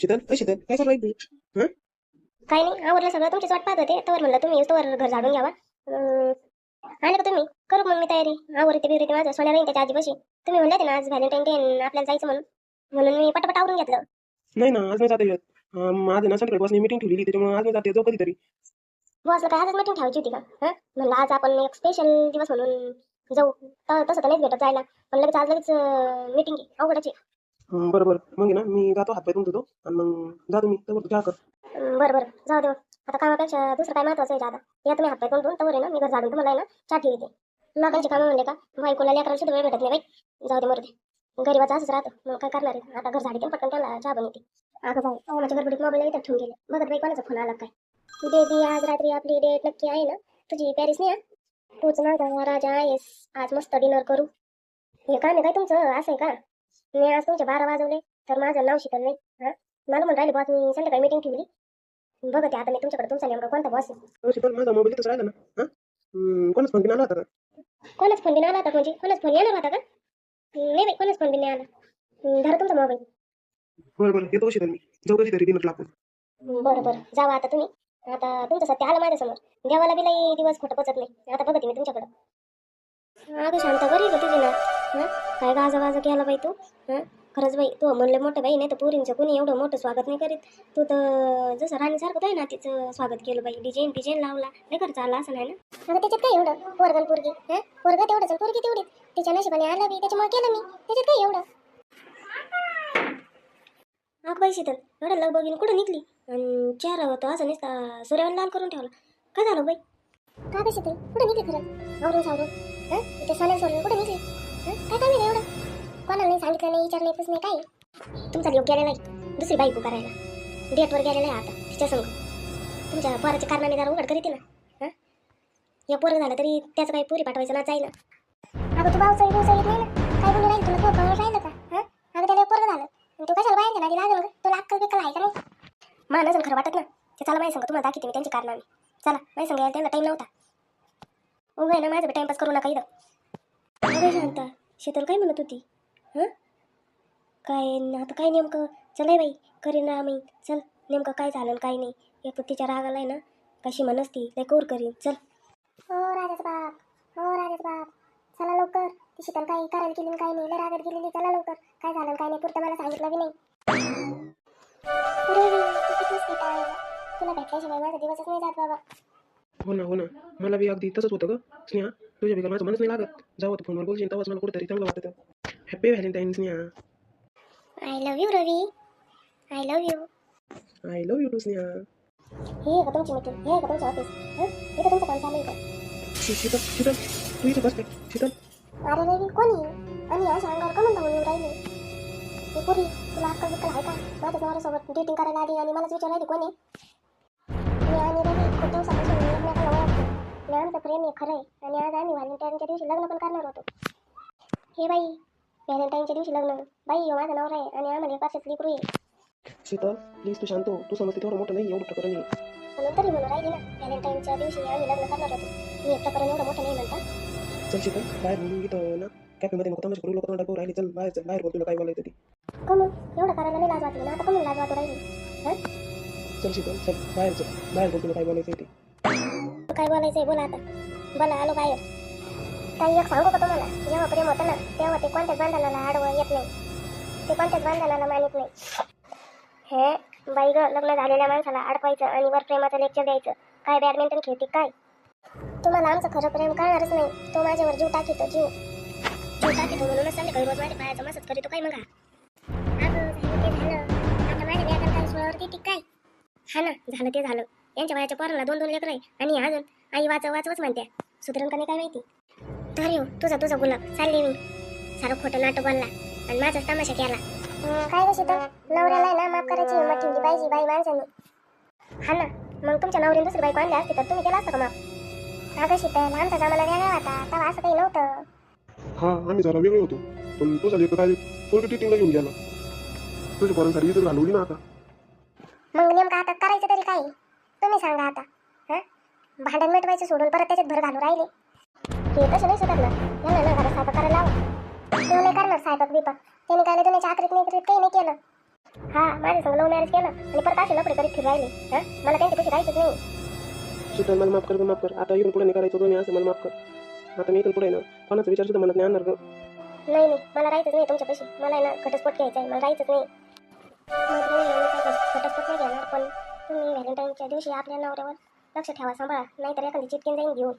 शीतल? अ शीतल काय चालू आहे? हं? काही नाही आवरलं सगळं. तुमचीच वाट पाहत होते. तवर म्हणलं तुम्ही तोवर घर झाडून घ्यावा. अं, आले का तुम्ही? करू मग मी तयारी. आवरते बिवरते माझं. सोन्या राहीन त्याच्या आजीपाशी तुम्ही म्हणले ना आज व्हॅलेंटाईन डे आपल्याला जायचं म्हणून. म्हणून मी पटापट आवरून घेतलं. नाही ना आज नाही जाता येत. अं, आहे ना संध्याकाळी बसने मीटिंग ठेवलेली त्याच्यामुळे आज नाही जाते जाऊ कधीतरी. बॉसला काय आजच मीटिंग ठेवायची होती का? हं? म्हणलं आज आपण एक स्पेशल दिवस म्हणून जाऊ. त- तसं तर नाहीच भेटत जायला. पण लगेच आज लगेच मीटिंग अवघडाची हं, बरं बरं. मग आहे ना मी जातो हातपाय तुमचं तो आणि मग जा तुम्ही तर चहा कर. बरं बरं. जाऊ दे मग. आता कामापेक्षा दुसरं काय महत्वाचं आहे आता या तुम्ही हातपाय तोंडून तवर आहे ना. मी घर झाडून तुम्हाला आहे ना चहा ठेवते लोकांची कामं म्हणले का बायकोला लेकराला सुद्धा वेळ भेटत नाही बाई. जाऊ दे मरू दे. गरीबाचा असंच राहतो. मग काय करणार आहे? आता घर झाडी पटकन त्याला चहा बनवते. अगं बाई माझ्या गडबडीत मोबाईल इथं ठेवून गेले. बघत बाई कोणाचा फोन आला काय? बेबी आज रात्री आपली डेट नक्की आहे ना? तुझी पॅरिस नाही आहे? तूच ना राजा आहेस. आज मस्त डिनर करू. हे काम आहे काय तुमचं? असं आहे का? मी आज तुमचे बारा वाजवले तर माझं नाव शिकल नाही हा? मला म्हणून राहिले बॉस मी संध्याकाळी मीटिंग ठेवली. बघते आता मी तुमच्याकडे तुमचा नेमका कोणता बॉस आहे. अ, शीतल माझा मोबाईल इथंच राहिला ना हां? कोणाच फोन आला होता का? कोणाच फोन बिन आला होता म्हणजे? कोणाच फोन येणार होता का? नाही बाई कोणाच फोन बिन नाही आला. हं, धरा तुमचा मोबाईल बरं बरं येतो शीतल मी. जाऊ डिनर लागून बरं बरं. जावा आता तुम्ही. आता तुमचं सत्य आलं माझ्यासमोर. देवाला बी लई दिवस खोटं पचत नाही. आता बघते मी तुमच्याकडं. अगं शांत बरी तुझी ना. हं? काय गाजा वाजा केला बाई तू? हं? खरंच बाई तू म्हणले मोठं बाई नाही तर पोरींचं कोणी एवढं मोठं स्वागत नाही करीत. तू तर जसं राणीसारखं आहे ना तिचं स्वागत केलं बाई. डिझाईन डिझाईन लावला. नाही खर्च आला असं नाही ना? अगं त्याच्यात काय एवढं? पोरगन पोरगी. हं? पोरगा तेवढंच पोरगी तेवढीच. तिच्या नशिबाने आलं बी त्याच्यामुळे केलं मी. त्याच्यात काय एवढं? अगं बाई शीतल. एवढं लग बघीन कुठं निघली? आणि चेहरा होता असं नुसता सूर्यवन लाल करून ठेवला. काय झालं बाई? का कशी ते कुठे निघली खरं? आवरून सावरून? हं? इथे सोडून कुठे निघली? काय काय एवढं? कोणाला नाही सांगितलं नाही विचारलं नाही नाही काय तुमचा योग गेलेला आहे. दुसरी बायको करायला डेटवर गेलेला आहे आता तिच्या संग. तुमच्या पोराच्या कारणाने जरा उघड करीत ना? हां? या पोरं झालं तरी त्याचं काही पुरी पाठवायचं ना जाईल ना? अगं तू भाऊ येत नाही ना? काय बोलू राहील तुला? तो कळलं राहिलं का? हां? अगं त्याला पोरं झालं. तू कशाला बाहेर नादी लागल गं तुला अक्कल बिक्कल आहे का नाही? मला नसेल खरं वाटत ना. ते चला माहिती सांग तुम्हाला दाखवते मी त्यांची कारणाने चला माहिती सांगा त्यांना टाईम नव्हता. उभं आहे ना माझं टाइमपास करू नका इथं. अगं शांता शीतल काय म्हणत होती? हं? काय आता काय नेमकं? चल बाई करीन ना चल नेमकं काय झालं काय नाही? एक तर तिच्या रागाला आहे ना कशी म्हणसती लय कोर करीन. चल. हो राजाच बाप. हो राजाच बाप. चला लवकर. ती शीतल काय करायला गेली काय नाही. लय रागात गेलेली चला लवकर. काय झालं काय नाही पुरतं मला सांगितलं बी नाही. अरे रे, तू आहे. तुला भेटल्याशिवाय माझा दिवसच नाही जात बाबा. हो ना हो ना. मला बी अगदी तसंच होतं ग. स्नेहा तुझ्या बिगर माझं मनच नाही लागत. जाऊ आता फोनवर बोलशील तेव्हाच मला कुठेतरी चांगलं वाटतं. Happy valentine Sneha. I love you Ravi I love you I love you too Sneha. हे का तुमची मीटिंग हे का तुमचं ऑफिस हं? इथं तुमचं काम चालू आहे का शी- शीतल शीतल तू इथे बस काय शीतल. अरे रवी कोणी आणि या अंगावर का म्हणता म्हणून राहिली. हे पुरी तुला अक्कल बिक्कल आहे का? माझ्या नवऱ्यासोबत डेटिंग करायला आली आणि मलाच विचारायला कोणी मी आणि रवी खूप एकमेकाला आणि आमचं प्रेम हे खरं आहे. आणि आज आम्ही व्हॅलेंटाईनच्या दिवशी लग्न पण करणार होतो. हे बाई व्हॅलेंटाईनच्या दिवशी लग्न. बाई हो माझा नवरा आहे आणि आम्हाला एक वर्षात लेकरू आहे शीतल प्लीज तू शांत हो. तू समजते तेवढं मोठं नाही एवढं प्रकरण नाही म्हणून तरी म्हणून राहिली ना व्हॅलेंटाईनच्या दिवशी आम्ही लग्न करणार होतो. मी एक प्रकरण एवढं मोठं नाही म्हणता. चल शीतल बाहेर बोलून इथं ना. कॅफेमध्ये नको तमाशा करू लोक राहिली. चल बाहेर चल बाहेर बोल तुला काय बोलायचं ते. कमून एवढं करायला नाही लाज वाटली ना. आता कमून लाज वाटू राहिली. हं? चल शीतल चल बाहेर चल. बाहेर बोल तुला काय बोलायचं तू. काय बोलायचंय बोला आता. बोला आलो बाहेर. काही एक सांगू का तुम्हाला? जेव्हा प्रेम होतं ना तेव्हा ते कोणत्याच बंधनाला आडवं येत नाही. ते कोणत्याच बंधनाला मानित नाही. हे बाई ग लग्न झालेल्या माणसाला अडकवायचं आणि वर प्रेमाचं लेक्चर द्यायचं. काय बॅडमिंटन खेळते काय? तुम्हाला आमचं खरं प्रेम कळणारच नाही. तो माझ्यावर जीव टाकीतो जीव. जीव टाकीतो म्हणूनच चालले काही रोज माझ्या पायाचा मसाज करीतो काय मग हा? झालं ते झालं. आता माझ्या व्याजाला काय सोळावरती काय? हा ना झालं ते झालं. यांच्या वयाच्या पोराला दोन दोन लेकर आहे. आणि अजून आई वाचव वाचवच म्हणते सुधरण का नाही काय माहिती? तर येऊ तुझा तुझा गुलाब. चालली मी सारं खोटं नाटक बोलला. आणि माझाच तमाशा केला. काय कशी तर नवऱ्याला आहे ना माफ करायची हिंमत ठेवली पाहिजे बाई माणसांनी. हा ना. मग तुमच्या नवरीने दुसरी बाईक आणली असती तर तुम्ही केला असतं का माफ? अगं शीतल आमचा जमाना वेगळा होता. तेव्हा असं काही नव्हतं. हा आम्ही जरा वेगळे होतो. पण तो झाली काय पोरगी टिटिंगला घेऊन गेला. तुझ्या पोरांसाठी इथं घालवली ना आता. मग नेमकं आता करायचं तरी काय? तुम्ही सांगा आता हं? भांडण मिटवायचं सोडून परत त्याच्यात भर घालू राहिले. हे तसं नाही ना. यांना ना घरात स्वयंपाक करायला लावा. तो नाही करणार स्वयंपाक बिपाक. त्याने काय दुनियाच्या आखरीत नाही करीत काही नाही केलं. हा माझ्या संग लव्ह मॅरेज केलं आणि परत असे लपडे करीत फिरू राहिले हा? मला त्यांच्यापेक्षा राहायचंच नाही. शीतल मला माफ कर गं माफ कर. आता इथून पुढे नाही करायचं दोन्ही असं मला माफ कर. आता मी इथून पुढे ना कोणाचा विचार सुद्धा मनात नाही आणणार गं. नाही नाही मला राहायचंच नाही तुमच्यापाशी मला आहे ना घटस्फोट घ्यायचा आहे मला राहायचंच नाही. नाही, घटस्फोट नाही घेणार पण तुम्ही व्हॅलेंटाईनच्या दिवशी आपल्या नवऱ्यावर लक्ष ठेवा सांभाळा. नाहीतर एखादी चिटकेन जाईन घेऊन.